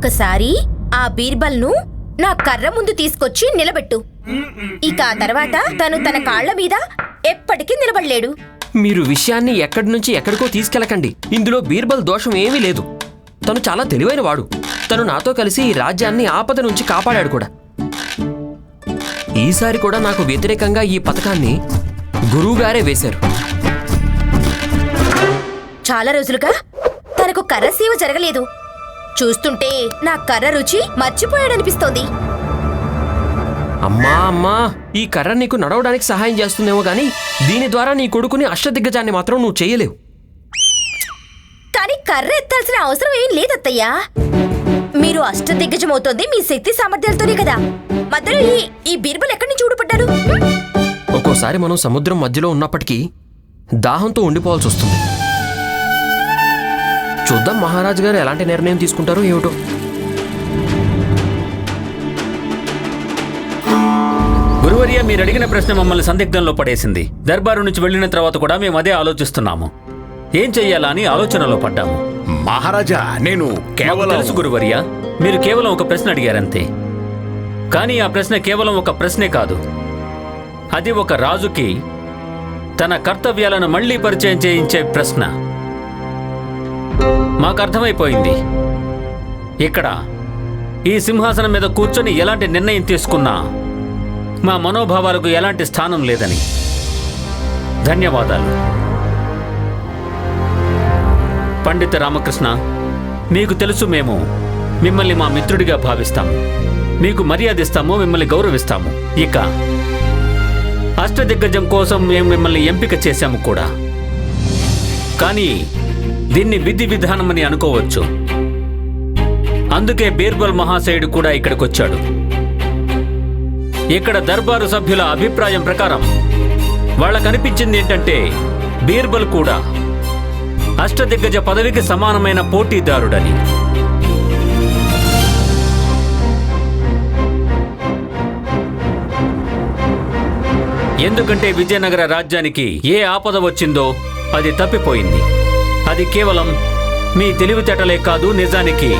ఒక్కసారి ఆ బీర్బల్ను నా కర్ర ముందు తీసుకొచ్చి నిలబెట్టు. ఇక ఆ తర్వాత తను తన కాళ్ళ మీద ఎప్పటికీ నిలబడలేడు. మీరు విషయాన్ని ఎక్కడి నుంచి ఎక్కడికో తీసుకెళ్ళకండి. ఇందులో బీర్బల్ దోషం ఏమీ లేదు. తను చాలా తెలివైన వాడు. తను నాతో కలిసి ఈ రాజ్యాన్ని ఆపద నుంచి కాపాడాడు కూడా. ఈసారి కూడా నాకు వ్యతిరేకంగా ఈ పథకాన్ని గురువుగారే వేశారు. చాలా రోజులుగా తనకు కర్ర సీవ జరగలేదు. చూస్తుంటే నా కర్ర రుచి మర్చిపోయాడనిపిస్తోంది. అమ్మా అమ్మా ఈ కర్ర నీకు నడవడానికి సహాయం చేస్తుందేమో గానీ దీని ద్వారా నీ కొడుకుని అష్టదిగ్గజాన్ని మాత్రం నువ్వు చేయలేవు. కానీ కర్ర ఎత్తాల్సిన అవసరం ఏం లేదత్తయ్యా. మీరు అష్టదిగ్గజమవుతోంది మీ శక్తి సామర్థ్యాలతోనే కదా. మధ్యలో ఈ ఈ బీర్బల్ ఎక్కడి నుంచి ఊడిపడ్డాడు ఒక్కోసారి మనం సముద్రం మధ్యలో ఉన్నప్పటికీ దాహంతో ఉండిపోవాల్సి వస్తుంది. చూద్దాం. మహారాజు గారు ఎలాంటి నిర్ణయం తీసుకుంటారో ఏమిటో. గురువర్య మీరు అడిగిన ప్రశ్న మమ్మల్ని సందిగ్ధంలో పడేసింది. దర్బారు నుంచి వెళ్ళిన తర్వాత కూడా మేము అదే ఆలోచిస్తున్నాము. ఏం చెయ్యాలా అని ఆలోచనలో పడ్డాము. మహారాజా నేను కేవలం తెలుసు గురువర్య మీరు కేవలం ఒక ప్రశ్న అడిగారంతే. కానీ ఆ ప్రశ్న కేవలం ఒక ప్రశ్నే కాదు. అది ఒక రాజుకి తన కర్తవ్యాలను మళ్ళీ పరిచయం చేయించే ప్రశ్న. మాకు అర్థమైపోయింది ఇక్కడ ఈ సింహాసనం మీద కూర్చొని ఎలాంటి నిర్ణయం తీసుకున్నా మా మనోభావాలకు ఎలాంటి స్థానం లేదని. ధన్యవాదాలు. పండిత రామకృష్ణ మీకు తెలుసు మేము మిమ్మల్ని మా మిత్రుడిగా భావిస్తాము మీకు మర్యాద ఇస్తాము మిమ్మల్ని గౌరవిస్తాము. ఇక అష్టదిగ్గజం కోసం మేము మిమ్మల్ని ఎంపిక చేశాము కూడా. కానీ దీన్ని విధి విధానమని అనుకోవచ్చు. అందుకే బీర్బల్ మహాశయుడు కూడా ఇక్కడికొచ్చాడు. ఇక్కడ దర్బారు సభ్యుల అభిప్రాయం ప్రకారం వాళ్ళకనిపించింది ఏంటంటే బీర్బల్ కూడా అష్టదిగ్గజ పదవికి సమానమైన పోటీదారుడని. ఎందుకంటే విజయనగర రాజ్యానికి ఏ ఆపద వచ్చిందో అది తప్పిపోయింది. అది కేవలం మీ తెలివితేటలే కాదు నిజానికి.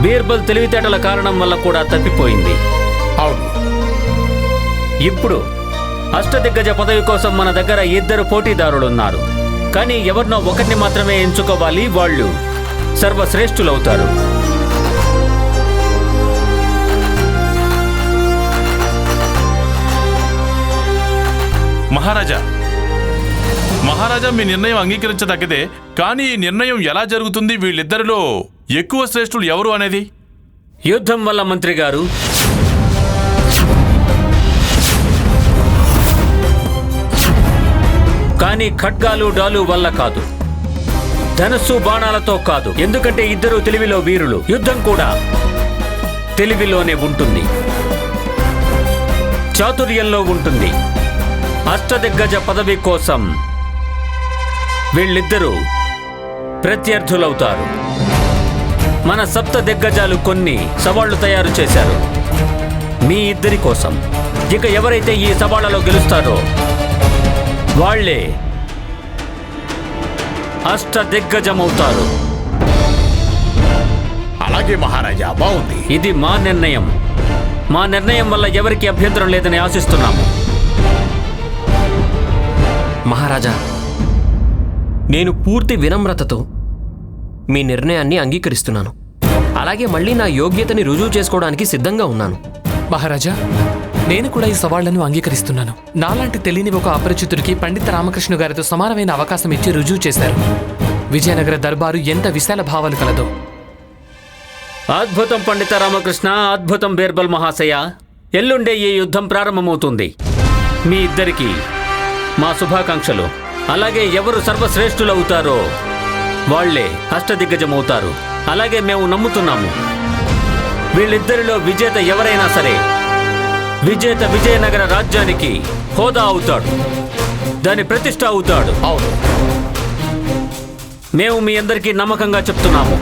బీర్బల్ తెలివితేటల కారణం వల్ల కూడా తప్పిపోయింది. అవును. ఇప్పుడు అష్టదిగ్గజ పదవి కోసం మన దగ్గర ఇద్దరు పోటీదారులున్నారు. కానీ ఎవరినో ఒకరిని మాత్రమే ఎంచుకోవాలి వాళ్ళు. సర్వశ్రేష్ఠులవుతారు. మహారాజా మహారాజా మీ నిర్ణయం అంగీకరించదగ్గదే. కానీ ఈ నిర్ణయం ఎలా జరుగుతుంది వీళ్ళిద్దరిలో ఎక్కువ శ్రేష్ఠులు ఎవరు అనేది? యుద్ధం వల్ల మంత్రి గారు. కానీ ఖడ్గాలు డాలు వల్ల కాదు. ధనస్సు బాణాలతో కాదు. ఎందుకంటే ఇద్దరు తెలివిలో వీరులు. యుద్ధం కూడా తెలివిలోనే ఉంటుంది. చాతుర్యంలో ఉంటుంది. అష్టదిగ్గజ పదవి కోసం వీళ్ళిద్దరూ ప్రత్యర్థులవుతారు. మన సప్త దిగ్గజాలు కొన్ని సవాళ్ళు తయారు చేశారు. మీ ఇద్దరి కోసం. ఇక ఎవరైతే ఈ సవాళ్ళలో గెలుస్తారో వాళ్ళే అష్ట దిగ్గజమవుతారు. అలాగే మహారాజా బాగుంది. ఇది మా నిర్ణయం. మా నిర్ణయం వల్ల ఎవరికి అభ్యంతరం లేదని ఆశిస్తున్నాము. మహారాజా నేను పూర్తి వినమ్రతతో మీ నిర్ణయాన్ని అంగీకరిస్తున్నాను. అలాగే మళ్ళీ నా యోగ్యతని రుజువు చేసుకోవడానికి సిద్ధంగా ఉన్నాను. మహారాజా నేను కూడా ఈ సవాళ్ళను అంగీకరిస్తున్నాను. నాలాంటి తెలియని ఒక అపరిచితుడికి పండిత రామకృష్ణ గారితో సమానమైన అవకాశం ఇచ్చి రుజువు చేశారు. విజయనగర దర్బారు ఎంత విశాల భావాలు కలదో. అద్భుతం పండిత రామకృష్ణ అద్భుతం బీర్బల్ మహాశయ. ఎల్లుండే ఈ యుద్ధం ప్రారంభమవుతుంది. మీ ఇద్దరికి మా శుభాకాంక్షలు. అలాగే ఎవరు సర్వశ్రేష్ఠులవుతారో వాళ్ళే అష్టదిగ్గజమవుతారు. అలాగే మేము నమ్ముతున్నాము. వీళ్ళిద్దరిలో విజేత ఎవరైనా సరే విజేత విజయనగర రాజ్యానికి హోదా అవుతాడు. దాని ప్రతిష్ట అవుతాడు. అవును. మేము మీ అందరికీ నమ్మకంగా చెప్తున్నాము.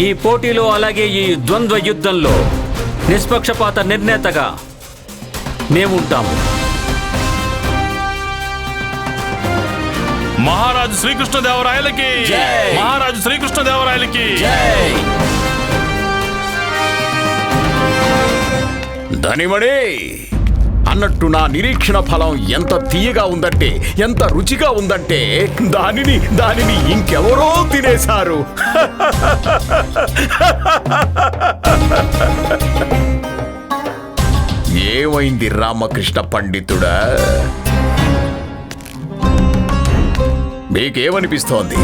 ఈ పోటీలో అలాగే ఈ ద్వంద్వ యుద్ధంలో నిష్పక్షపాత నిర్ణేతగా మేముంటాము. మహారాజు శ్రీకృష్ణదేవరాయలకి. మహారాజు శ్రీకృష్ణదేవరాయలకి. ధనిమణి అన్నట్టు నా నిరీక్షణ ఫలం ఎంత తీయగా ఉందంటే ఎంత రుచిగా ఉందంటే దానిని దానిని ఇంకెవరో తినేశారు. ఏమైంది రామకృష్ణ పండితుడా? మీకేమనిపిస్తోంది?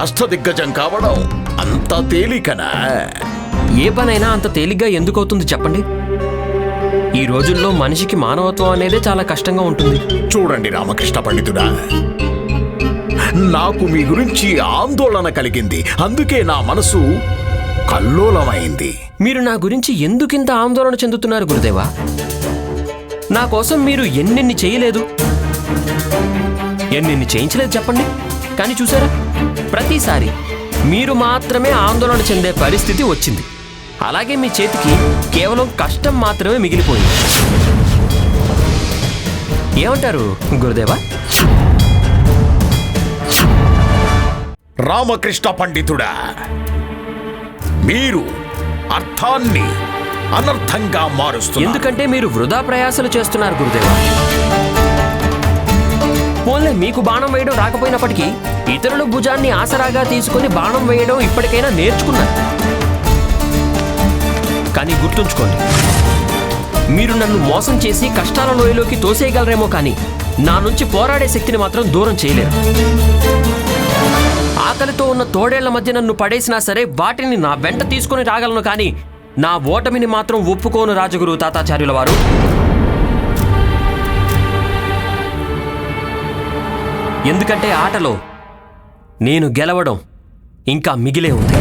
అష్టదిగ్గజం కావడం అంత తేలికనా? ఏ పనైనా అంత తేలిగ్గా ఎందుకు అవుతుంది చెప్పండి? ఈ రోజుల్లో మనిషికి మానవత్వం అనేదే చాలా కష్టంగా ఉంటుంది. చూడండి రామకృష్ణ పండితుడా. నాకు మీ గురించి ఆందోళన కలిగింది. అందుకే నా మనసు కల్లోలమైంది. మీరు నా గురించి ఎందుకింత ఆందోళన చెందుతున్నారు గురుదేవా? నా కోసం మీరు ఎన్నెన్ని చేయలేదు. ఎన్నెన్ని చేయించలేదు చెప్పండి? కానీ చూసారా? ప్రతిసారి మీరు మాత్రమే ఆందోళన చెందే పరిస్థితి వచ్చింది. అలాగే మీ చేతికి కేవలం కష్టం మాత్రమే మిగిలిపోయింది. ఏమంటారు గురుదేవా? రామకృష్ణ పండితుడా మీరు అర్థాన్ని అనర్థంగా మారుస్తున్నారు. ఎందుకంటే మీరు వృధా ప్రయాసలు చేస్తున్నారు గురుదేవా. పోన్లే మీకు బాణం వేయడం రాకపోయినప్పటికీ ఇతరుల భుజాన్ని ఆసరాగా తీసుకొని బాణం వేయడం ఇప్పటికైనా నేర్చుకున్నాను. కానీ గుర్తుంచుకోండి మీరు నన్ను మోసం చేసి కష్టాల లోయలోకి తోసేయగలరేమో కానీ నా నుంచి పోరాడే శక్తిని మాత్రం దూరం చేయలేరు. ఆకలితో ఉన్న తోడేళ్ళ మధ్య నన్ను పడేసినా సరే వాటిని నా వెంట తీసుకొని రాగలను కానీ నా ఓటమిని మాత్రం ఒప్పుకోను రాజగురు తాతాచార్యుల వారు. ఎందుకంటే ఆటలో నేను గెలవడం ఇంకా మిగిలే ఉంది.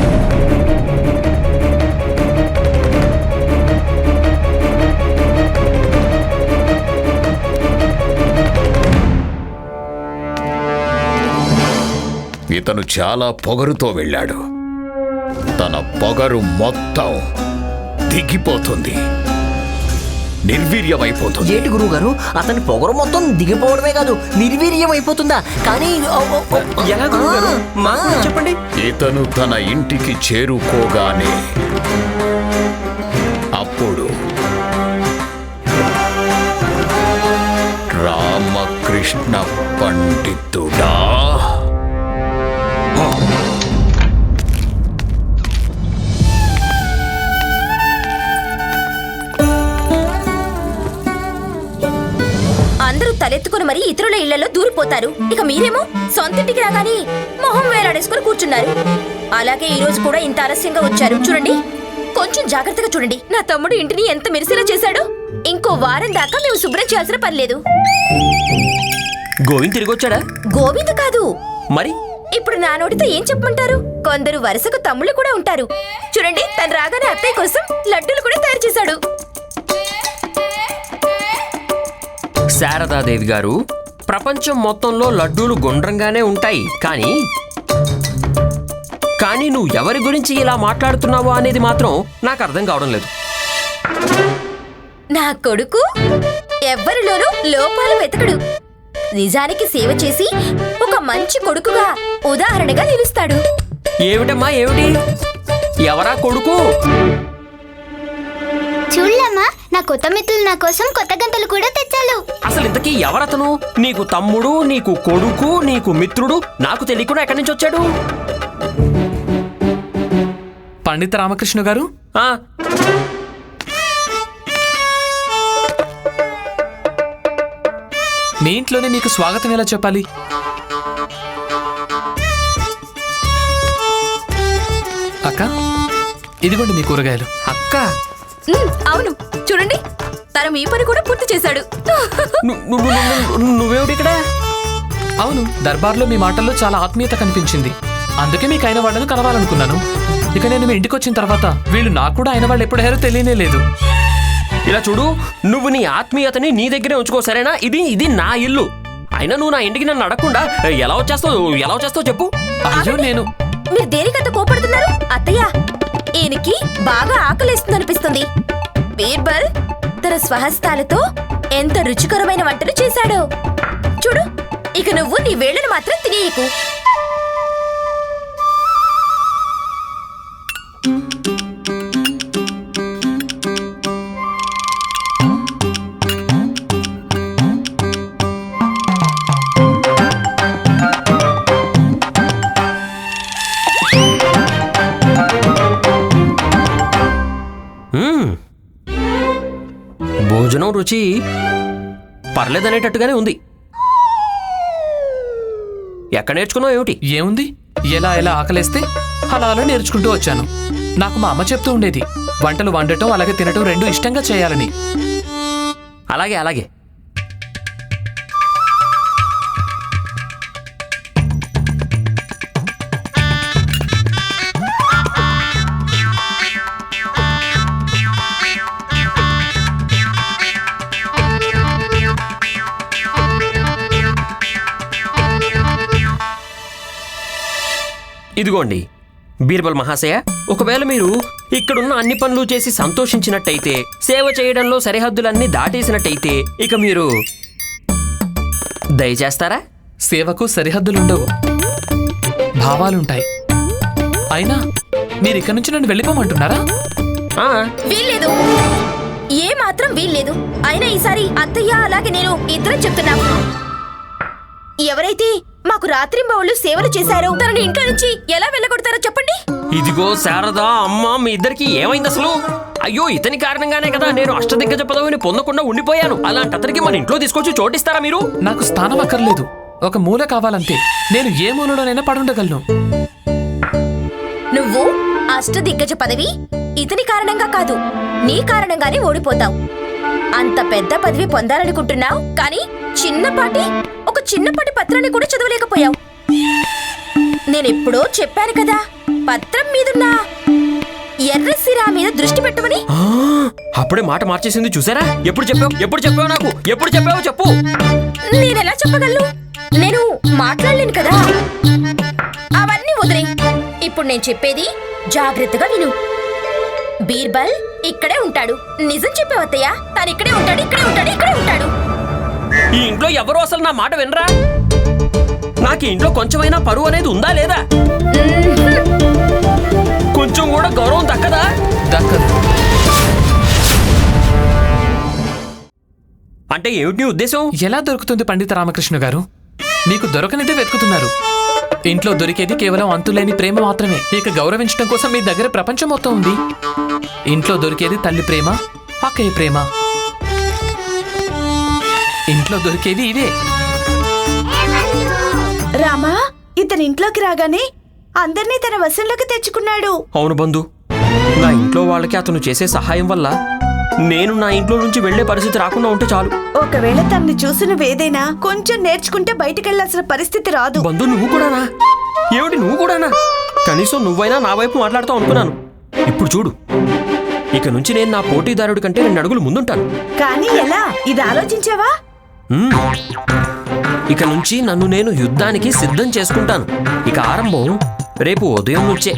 ఇతను చాలా పొగరుతో వెళ్ళాడు. తన పొగరు మొత్తం దిగిపోతుంది. నిర్వీర్యమైపోతుంది. ఏంటి గురువు గారు అతని పొగరు మొత్తం దిగిపోవడమే కాదు నిర్వీర్యం అయిపోతుందా కానీ ఎలా చెప్పండి. ఇతను తన ఇంటికి చేరుకోగానే అప్పుడు రామకృష్ణ పండితుడా మరీ ఇతరుల ఇళ్ళలో దూరిపోతారు. ఇక మీరేమో సొంతింటికి రాగానే మొహం వేలాడేసుకుని కూర్చున్నారు. అలాగే ఈ రోజు కూడా ఇంత ఆలస్యంగా వచ్చారు. చూడండి కొంచెం జాగ్రత్తగా చూడండి. నా తమ్ముడు ఇంటిని ఎంత మెరిసేలా చేశాడు. ఇంకో వారం దాకా మేము శుభ్రం చేయాల్సిన పని లేదు. గోవింద్ తిరిగి వచ్చాడా? గోవింద్ కాదు. మరి? ఇప్పుడు నా నోటితో ఏం చెప్పమంటారు? కొందరు వరుసకు తమ్ముళ్ళు కూడా ఉంటారు. చూడండి తను రాగానే అత్తయ్య కోసం లడ్డూలు కూడా తయారు చేశాడు. శారదాదేవి గారు ప్రపంచం మొత్తంలో లడ్డూలు గుండ్రంగానే ఉంటాయి కానీ కానీ నువ్వు ఎవరి గురించి ఇలా మాట్లాడుతున్నావో అనేది మాత్రం నాకు అర్థం కావడం లేదు. నా కొడుకు ఎవ్వరిలోనూ లోపాలు వెతకడు. నిజానికి సేవ చేసి ఒక మంచి కొడుకుగా ఉదాహరణగా నిలుస్తాడు. ఏమిటమ్మా ఏమిటి? ఎవరా కొడుకు? చూడమ్మా నా కొత్త మిత్రులు నా కోసం కొత్త గంటలు కూడా తెచ్చారు అసలు ఇంతకీ ఎవరతను? నీకు తమ్ముడు నీకు కొడుకు నీకు మిత్రుడు నాకు తెలియకుండా ఎక్కడి నుంచి వచ్చాడు? పండిత రామకృష్ణ గారు? ఆ. మీ ఇంట్లోనే మీకు స్వాగతం ఎలా చెప్పాలి? అక్క ఇదిగోండి మీ కూరగాయలు. అక్క అవును. చూడండి తను మీ పని కూడా పూర్తి చేశాడు. ను- నువ్వు నువ్వు- నువ్వేమిటి ఇక్కడ? అవును దర్బార్లో మీ మాటల్లో చాలా ఆత్మీయత కనిపించింది. అందుకే మీకు అయిన వాళ్ళను కలవాలనుకున్నాను. ఇక నేను మీ ఇంటికి వచ్చిన తర్వాత వీళ్ళు నాకు కూడా అయిన వాళ్ళు ఎప్పుడయ్యారో తెలియనే లేదు. ఇలా చూడు నువ్వు నీ ఆత్మీయతని నీ దగ్గరే ఉంచుకో సరేనా? ఇది ఇది నా ఇల్లు. అయినా నువ్వు నా ఇంటికి నన్ను అడగకుండా ఎలా వచ్చేస్తావు ఎలా వచ్చేస్తావు చెప్పు. అయ్యో నేను మీరు దేనికంత కోపడుతున్నారు? అత్తయ్య ఈయనకి బాగా ఆకలిస్తుంది అనిపిస్తుంది బీర్బల్ తన స్వహస్తాలతో ఎంత రుచికరమైన వంటలు చేశాడో. చూడు ఇక నువ్వు నీ వేళ్ళను మాత్రం తినేయకు. రుచి పర్లేదనేటట్టుగానే ఉంది. ఎక్కడ నేర్చుకున్నావు ఏమిటి? ఏముంది? ఎలా ఎలా ఆకలేస్తే అలా అలా నేర్చుకుంటూ వచ్చాను. నాకు మా అమ్మ చెప్తూ ఉండేది వంటలు వండటం అలాగే తినటం రెండు ఇష్టంగా చేయాలని. అలాగే అలాగే. ఇదిగోండి బీర్బల్ మహాశయ ఒకవేళ మీరు ఇక్కడున్న అన్ని పనులు చేసి సంతోషించినట్టయితే సేవ చేయడంలో సరిహద్దులన్నీ దాటేసినట్టయితే ఇక మీరు దయచేస్తారా? సేవకు సరిహద్దులుండవు. భావాలుంటాయి. అయినా మీరు ఇక్కడి నుంచి నన్ను వెళ్ళిపోమంటున్నారా? ఆ, వీల్లేదు. ఏ మాత్రం వీల్లేదు. అయినా ఈసారి అత్తయ్య అలాగే నేను ఇద్దరం చెప్తున్నాం. ఎవరైతే మాకు రాత్రింబవళ్ళు సేవలు చేశారో. తనని ఇంట్లో నుంచి ఎలా వెళ్ళగొడతారో చెప్పండి. ఇదిగో శారదా అమ్మ మీ ఇద్దరికి ఏమైంది అసలు? అయ్యో ఇతని కారణంగానే కదా నేను అష్టదిగ్గజ పదవిని పొందకుండా ఉండిపోయాను. అలాంటి అతనికి మన ఇంట్లో తీసుకొచ్చి చోటిస్తారా మీరు? నాకు స్థానం అక్కర్లేదు. ఒక మూల కావాలంతే. నేను ఏ మూలలోనైనా పడుండగలను. నువ్వు అష్టదిగ్గజ పదవి ఇతని కారణంగా కాదు. నీ కారణంగానే ఓడిపోతావు. అంత పెద్ద పదవి పొందాలనుకుంటున్నావు కానీ చిన్నపాటి ఒక చిన్నపాటి పత్రాన్ని కూడా చదవలేకపోయావు. నేనెప్పుడో చెప్పాను కదా పత్రం మీదున్న ఎర్రసిరా మీద దృష్టి పెట్టమని. అప్పుడే మాట మార్చేసింది చూసారా? ఎప్పుడు చెప్పావు? ఎప్పుడు చెప్పావు నాకు? ఎప్పుడు చెప్పావు చెప్పు. నేనెలా చెప్పగలను? నేను మాట్లాడలేను కదా. అవన్నీ వదిలే ఇప్పుడు నేను చెప్పేది జాగ్రత్తగా విను. బీర్బల్ ఇక్కడే ఉంటాడు. నిజం చెప్పావత్తయ్య తాను ఇక్కడే ఉంటాడు ఇక్కడే ఉంటాడు ఇక్కడే ఉంటాడు. ఈ ఇంట్లో ఎవరు అసలు నా మాట వినరా? నాకు ఈ ఇంట్లో కొంచెమైనా పరువు అనేది ఉందా లేదా? కొంచెం కూడా గౌరవం దక్కదా? దక్కదు. అంటే ఏమిటి నీ ఉద్దేశం? ఎలా దొరుకుతుంది పండిత రామకృష్ణ గారు? మీకు దొరకనిదే వెతుకుతున్నారు. ఇంట్లో దొరికేది కేవలం అంతులేని ప్రేమ మాత్రమే. ఇక గౌరవించడం కోసం మీ దగ్గర ప్రపంచం మొత్తం ఉంది. ఇంట్లో దొరికేది తల్లి ప్రేమ అక్కయ్య ప్రేమ. ఇంట్లో దొరికేవి ఇవే. రామా ఇతని ఇంట్లోకి రాగానే అందర్నీ తన వశంలోకి తెచ్చుకున్నాడు. అవును బంధు. నా ఇంట్లో వాళ్ళకి అతను చేసే సహాయం వల్ల నేను నా ఇంట్లో నుంచి వెళ్ళే పరిస్థితి రాకుండా ఉంటే చాలు. ఒకవేళ తనని చూసి నువ్వేదైనా కొంచెం నేర్చుకుంటే బయటికెళ్ళాల్సిన పరిస్థితి రాదు. బంధు నువ్వు కూడానా? ఏమిటి నువ్వు కూడానా? కనీసం నువ్వైనా నా వైపు మాట్లాడతావు అనుకున్నాను. ఇప్పుడు చూడు. ఇక నుంచి నేను నా పోటీదారుడి కంటే రెండు అడుగులు ముందుంటాను. కానీ ఎలా? ఇది ఆలోచించావా? మ్మ్. ఇక నుంచి నన్ను నేను యుద్ధానికి సిద్ధం చేసుకుంటాను. ఇక ఆరంభం రేపు ఉదయం నుంచే.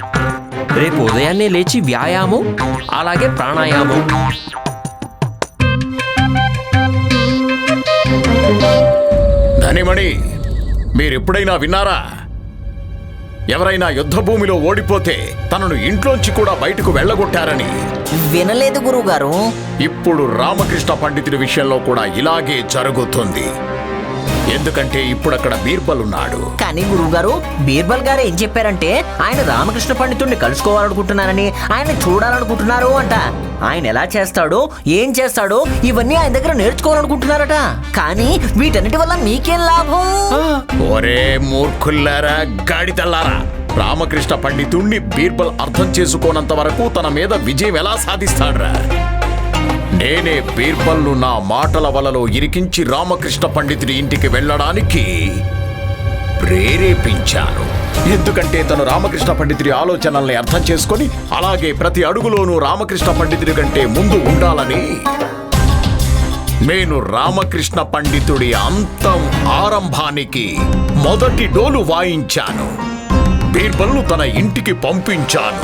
రేపు ఉదయాన్నే లేచి వ్యాయామం అలాగే ప్రాణాయామం. ధనిమణి మీరెప్పుడైనా విన్నారా? ఎవరైనా యుద్ధ భూమిలో ఓడిపోతే తనను ఇంట్లోంచి కూడా బయటకు వెళ్ళగొట్టారని. వినలేదు గురువుగారు. ఇప్పుడు రామకృష్ణ పండితుడి విషయంలో కూడా ఇలాగే జరుగుతుంది. ఎందుకంటే ఇప్పుడు అక్కడ బీర్బల్ ఉన్నాడు. కానీ గురువుగారు బీర్బల్ గారు ఏం చెప్పారంటే ఆయన రామకృష్ణ పండితుడిని కలుసుకోవాలనుకుంటున్నారని ఆయన చూడాలనుకుంటున్నారు అంట. ఆయన ఎలా చేస్తాడో ఏం చేస్తాడో ఇవన్నీ ఆయన దగ్గర నేర్చుకోవాలనుకుంటున్నారట. కానీ వీటన్నిటి వల్ల మీకేం లాభం? ఒరే మూర్ఖుల్లారా గాడిదల్లారా. రామకృష్ణ పండితుణ్ణి బీర్బల్ అర్థం చేసుకోనంత వరకు తన మీద విజయం ఎలా సాధిస్తాడ్రా? నేనే బీర్బల్ను నా మాటల వలలో ఇరికించి రామకృష్ణ పండితుడి ఇంటికి వెళ్ళడానికి ప్రేరేపించాను. ఎందుకంటే తను రామకృష్ణ పండితుడి ఆలోచనల్ని అర్థం చేసుకొని అలాగే ప్రతి అడుగులోనూ రామకృష్ణ పండితుడి కంటే ముందు ఉండాలని నేను రామకృష్ణ పండితుడి అంతం ఆరంభానికి మొదటి డోలు వాయించాను. బీర్బల్ను తన ఇంటికి పంపించాను.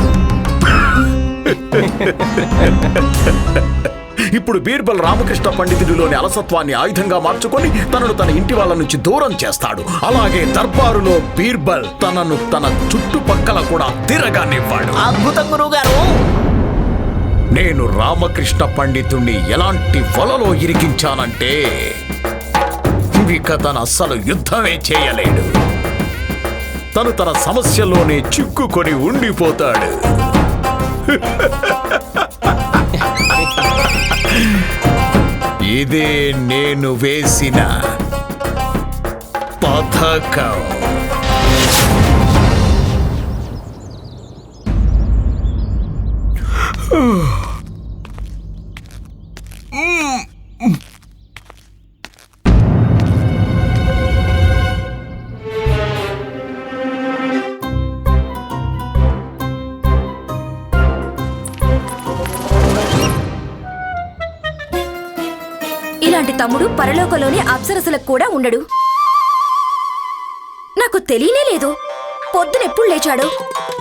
ఇప్పుడు బీర్బల్ రామకృష్ణ పండితుడిలోని అలసత్వాన్ని ఆయుధంగా మార్చుకొని తనను తన ఇంటి వాళ్ళ నుంచి దూరం చేస్తాడు. అలాగే దర్బారులో బీర్బల్ తనను తన చుట్టుపక్కల కూడా తిరగానివ్వాడు. అద్భుతం గురువుగారు! నేను రామకృష్ణ పండితుణ్ణి ఎలాంటి వలలో ఇరికించానంటే ఇక తన అస్సలు యుద్ధమే చేయలేడు. తను తన సమస్యలోనే చిక్కుకొని ఉండిపోతాడు. ఇదే నేను వేసిన పథకం. తమ్ముడు అప్సరసలకు కూడా ఉండడు. నాకు తెలియనే లేదు. పొద్దునెప్పుడు లేచాడు?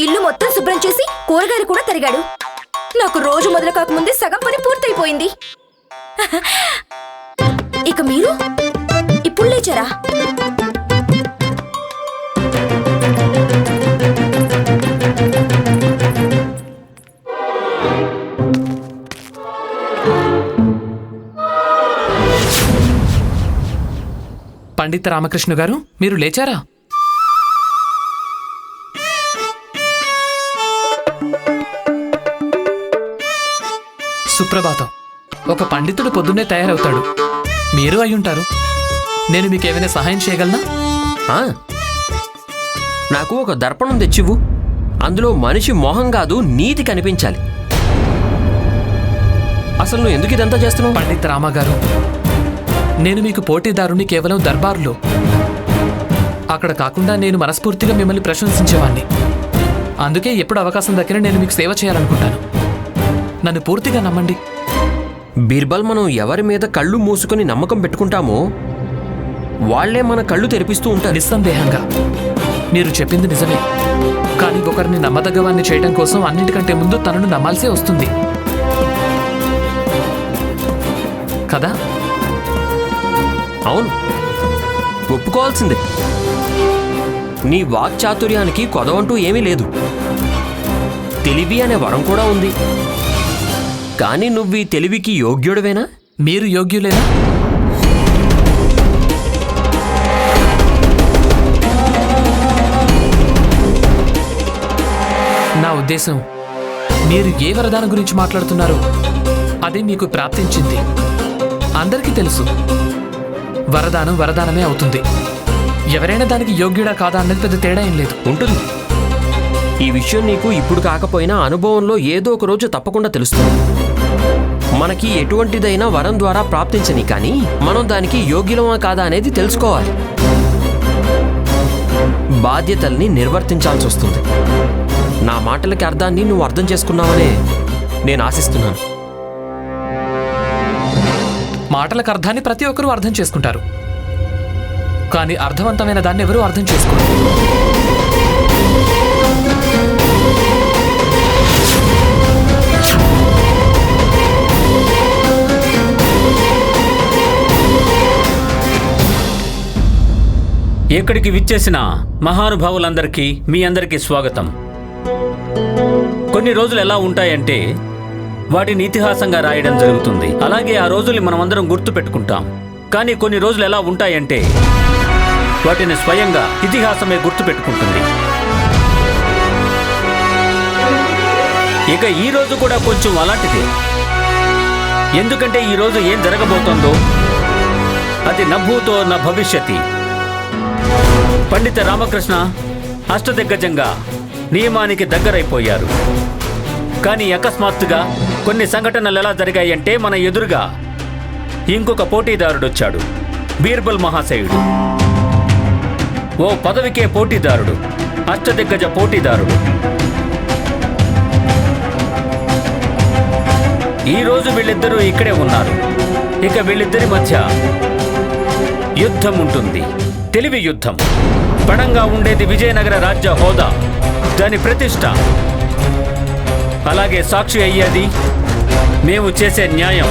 ఇల్లు మొత్తం శుభ్రం చేసి కూరగాయలు కూడా తరిగాడు. నాకు రోజు మొదలు కాకముందే సగం పని పూర్తయిపోయింది. ఇక మీరు? ఇప్పుడు లేచారా? పండిత రామకృష్ణ గారు మీరు లేచారా? సుప్రభాతం. ఒక పండితుడు పొద్దున్నే తయారవుతాడు. మీరు అయ్యుంటారు నేను మీకు ఏమైనా సహాయం చేయగలనా? నాకు ఒక దర్పణం తెచ్చివు అందులో మనిషి మొహం కాదు నీతి కనిపించాలి. అసలు నువ్వు ఎందుకు ఇదంతా చేస్తున్నావు? పండిత రామ గారు నేను మీకు పోటీదారుని కేవలం దర్బారులో. అక్కడ కాకుండా నేను మనస్ఫూర్తిగా మిమ్మల్ని ప్రశంసించేవాణ్ణి. అందుకే ఎప్పుడు అవకాశం దక్కినా నేను మీకు సేవ చేయాలనుకుంటాను. నన్ను పూర్తిగా నమ్మండి. బీర్బల్ మనం ఎవరి మీద కళ్ళు మూసుకొని నమ్మకం పెట్టుకుంటామో వాళ్ళే మన కళ్ళు తెరిపిస్తూ ఉంటారు. నిస్సందేహంగా. మీరు చెప్పింది నిజమే. కానీ ఒకరిని నమ్మదగ్గవాన్ని చేయడం కోసం అన్నిటికంటే ముందు తనను నమ్మాల్సే వస్తుంది. కదా? అవును. ఒప్పుకోవాల్సిందే. నీ వాక్చాతుర్యానికి కొదవంటూ ఏమీ లేదు. తెలివి అనే వరం కూడా ఉంది. కానీ నువ్వు ఈ తెలివికి యోగ్యుడివేనా? మీరు యోగ్యులేనా? నా ఉద్దేశం మీరు ఏ వరదానం గురించి మాట్లాడుతున్నారో అదే మీకు ప్రాప్తించింది. అందరికీ తెలుసు. వరదానం వరదానమే అవుతుంది. ఎవరైనా దానికి యోగ్యుడా కాదా అన్నది పెద్ద తేడా ఏం లేదు. ఉంటుంది. ఈ విషయం నీకు ఇప్పుడు కాకపోయినా అనుభవంలో ఏదో ఒక రోజు తప్పకుండా తెలుస్తుంది. మనకి ఎటువంటిదైనా వరం ద్వారా ప్రాప్తించని కానీ మనం దానికి యోగ్యులమా కాదా అనేది తెలుసుకోవాలి. బాధ్యతల్ని నిర్వర్తించాల్సి వస్తుంది నా మాటలకి అర్థాన్ని నువ్వు అర్థం చేసుకున్నావనే నేను ఆశిస్తున్నాను. మాటలకు అర్థాన్ని ప్రతి ఒక్కరూ అర్థం చేసుకుంటారు. కానీ అర్థవంతమైన దాన్ని ఎవరూ అర్థం చేసుకోరు. ఎక్కడికి విచ్చేసిన మహానుభావులందరికీ మీ అందరికీ స్వాగతం. కొన్ని రోజులు ఎలా ఉంటాయంటే వాటిని ఇతిహాసంగా రాయడం జరుగుతుంది. అలాగే ఆ రోజుల్ని మనమందరం గుర్తు పెట్టుకుంటాం కానీ కొన్ని రోజులు ఎలా ఉంటాయంటే వాటిని స్వయంగా ఇతిహాసమే గుర్తు పెట్టుకుంటుంది ఇక ఈ రోజు కూడా కొంచెం అలాంటిదే. ఎందుకంటే ఈ రోజు ఏం జరగబోతోందో అది నభూతో నా భవిష్యతి. పండిత రామకృష్ణ అష్టదిగ్గజంగా నియమానికి దగ్గరైపోయారు. కానీ అకస్మాత్తుగా కొన్ని సంఘటనలు ఎలా జరిగాయంటే మన ఎదురుగా ఇంకొక పోటీదారుడొచ్చాడు బీర్బల్ మహాశయుడు. ఓ పదవికే పోటీదారుడు. అష్టదిగ్గజ పోటీదారుడు. ఈ రోజు వీళ్ళిద్దరూ ఇక్కడే ఉన్నారు. ఇక వీళ్ళిద్దరి మధ్య యుద్ధం ఉంటుంది. తెలివి యుద్ధం. పణంగా ఉండేది విజయనగర రాజ్య హోదా. దాని ప్రతిష్ట. అలాగే సాక్షి అయ్యేది? మేము చేసే న్యాయం.